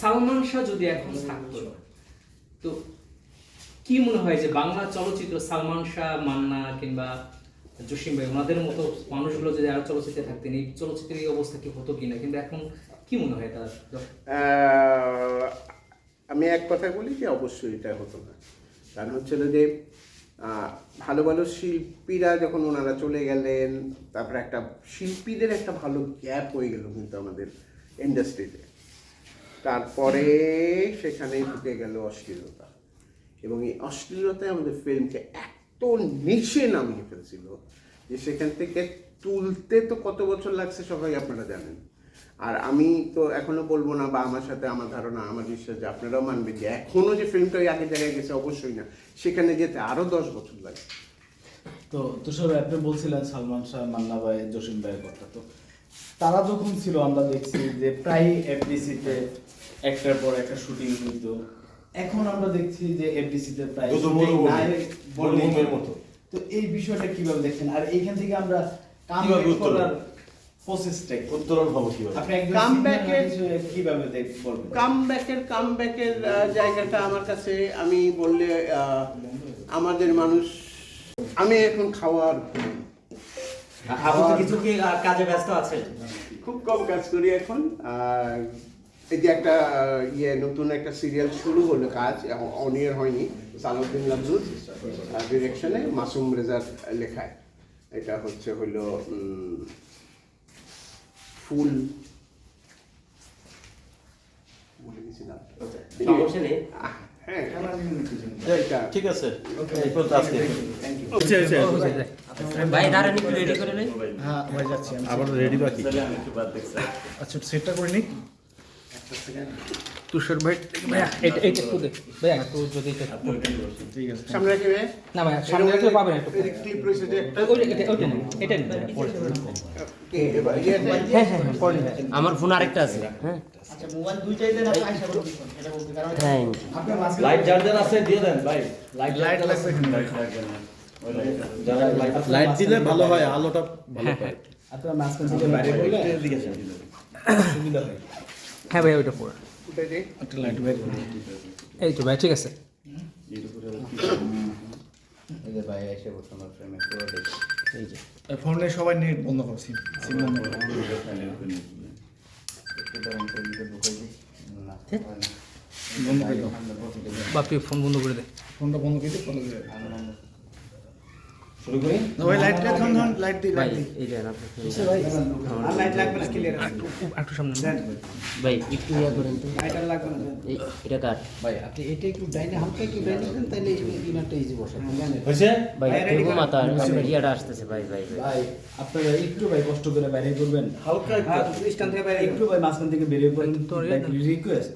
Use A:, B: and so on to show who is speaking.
A: সালমান শাহ যদি এখন থাকতো, তো কি মনে হয় যে বাংলা চলচ্চিত্র সালমান শাহ, মান্না কিংবা জসিম ভাই, ওনাদের মতো মানুষগুলো যদি আরও চলচ্চিত্রে থাকতেন, এই চলচ্চিত্রের অবস্থা কি হতো কিনা? কিন্তু এখন কি মনে হয় তার?
B: আমি এক কথা বলি যে অবশ্যই এটা হতো না। কারণ হচ্ছিল যে ভালো ভালো শিল্পীরা যখন ওনারা চলে গেলেন, তারপরে একটা শিল্পীদের একটা ভালো গ্যাপ হয়ে গেল কিন্তু আমাদের ইন্ডাস্ট্রিতে তারপরে সেখানে ঢুকে গেল অশ্লীলতা। এবং এই অশ্লীলতায় আমাদের ফিল্মকে এত নিচে নামিয়ে ফেলছিল যে সেখান থেকে তুলতে তো কত বছর লাগছে সবাই আপনারা জানেন। আর আমি তো এখনও বলব না বা আমার সাথে আমার ধারণা, আমার বিশ্বাস যে আপনারাও মানবেন যে এখনও যে ফিল্মটা ওই আগের জায়গায় গেছে অবশ্যই না, সেখানে যেতে আরও দশ বছর লাগে।
C: তো তুষার আপনি বলছিলেন সালমান শাহ, মান্না ভাই, জসিম ভাইয়ের কথা। তো তারা যখন ছিল আমরা দেখছি যে প্রায় এফডিসিতে একটার পর একটা শুটিং হইতো এখন আমরা দেখছি যে এফডিসিতে প্রায়
D: মরুভূমির মতো।
C: তো এই বিষয়টা কীভাবে দেখছেন আর এইখান থেকে আমরা কাম
D: কীভাবে উত্তরণ?
C: করার প্রসেসটা?
D: উত্তরণ হব কীভাবে
C: হিসেবে কীভাবে দেখ বলবেন
B: কামব্যাকের কামব্যাকের জায়গাটা আমার কাছে আমি বললে আহ, আমাদের মানুষ আমি এখন খাওয়ার
E: আপনি তো কিছু কি কাজে ব্যস্ত আছেন
B: খুব কম কাজ করি এখন। এই যে একটা ইয়ে নতুন একটা সিরিয়াল শুরু হলো কাজ অন ইয়ার হয়নি সালাউদ্দিন লাবজুদ ডিরেকশনে মাসুম রেজার লেখায়। এটা হচ্ছে উম, ফুল আহ, হ্যাঁ। এটা
D: ঠিক আছে। এই পর্যন্ত আজকে।
E: ভাই দাঁড়ান একটু রেডি করে নেই?
C: হ্যাঁ ভাই যাচ্ছি
D: আবার রেডি বাকি
C: আচ্ছা সেটটা করে নিই।
A: তুষার ভাই এটা এটা একটু দে ভাইয়া একটু যদি
C: ঠিক আছে।
B: সামনে রাখবে
A: না ভাইয়া সামনে রাখলে পাবেন একটু।
B: ক্লিপ রয়েছে যে একটা
A: ওই এটা ওইটা নেই এটা নেই পরে।
B: কে এবার ইয়েতে
A: হ্যাঁ হ্যাঁ হ্যাঁ পরে নিন।
E: আমার ফোন আরেকটা আছে। হ্যাঁ।
C: আচ্ছা মোবাইল দুইটাই দেন আপনি আইসা করুন এটা বলতে কারণ
D: লাইট চার্জার আছে দিয়ে দেন ভাই। লাইট
C: লাইট লাগবে।
D: লাইট দিলে ভালো হয় আলোটা ভালো পায়
C: আপনার মাঝখান থেকে বাইরে বললে সুবিধা হয়
A: হ্যাঁ ভাইয়া ওইটা পরে
C: লাইট
A: এই তো ভাই ঠিক আছে
C: এই যে ভাই এসে বসে আমার ফ্রেমে পুরো দেখি এই
F: ফোনে সবাই নেট বন্ধ করছি
A: বাপি ফোন বন্ধ করে দে
F: ফোনটা বন্ধ করে দিয়ে কলেজে
D: শুরু করি?
F: ওই লাইটটা ধন ধন লাইট দিই লাইট দিই।
E: এই দেন আপনার
C: ভাই আর লাইট লাগবে না ক্লিয়ার
A: একটু সামনে
E: ভাই একটু ইয়া করেন তো।
C: লাইট আর লাগবে না।
E: এটা কার
C: ভাই আপনি এটা একটু ডাইনে হালকা একটু ডাইনে দেন তাহলে ইনারটা ইজি বসে
D: হয়েছে?
E: ভাই
C: ভাই, ready
E: দেখব
C: করেন।
E: মাথা ইয়াটা আসতেছে ভাই ভাই ভাই।
C: ভাই আপনারা একটু ভাই কষ্ট করে বাইরে করবেন।
D: হালকা একটু
C: স্ট্যান্ড থেকে বাইরে একটু ভাই মাঝখান থেকে বেরিয়ে পড়েন।
A: তো
C: রিকোয়েস্ট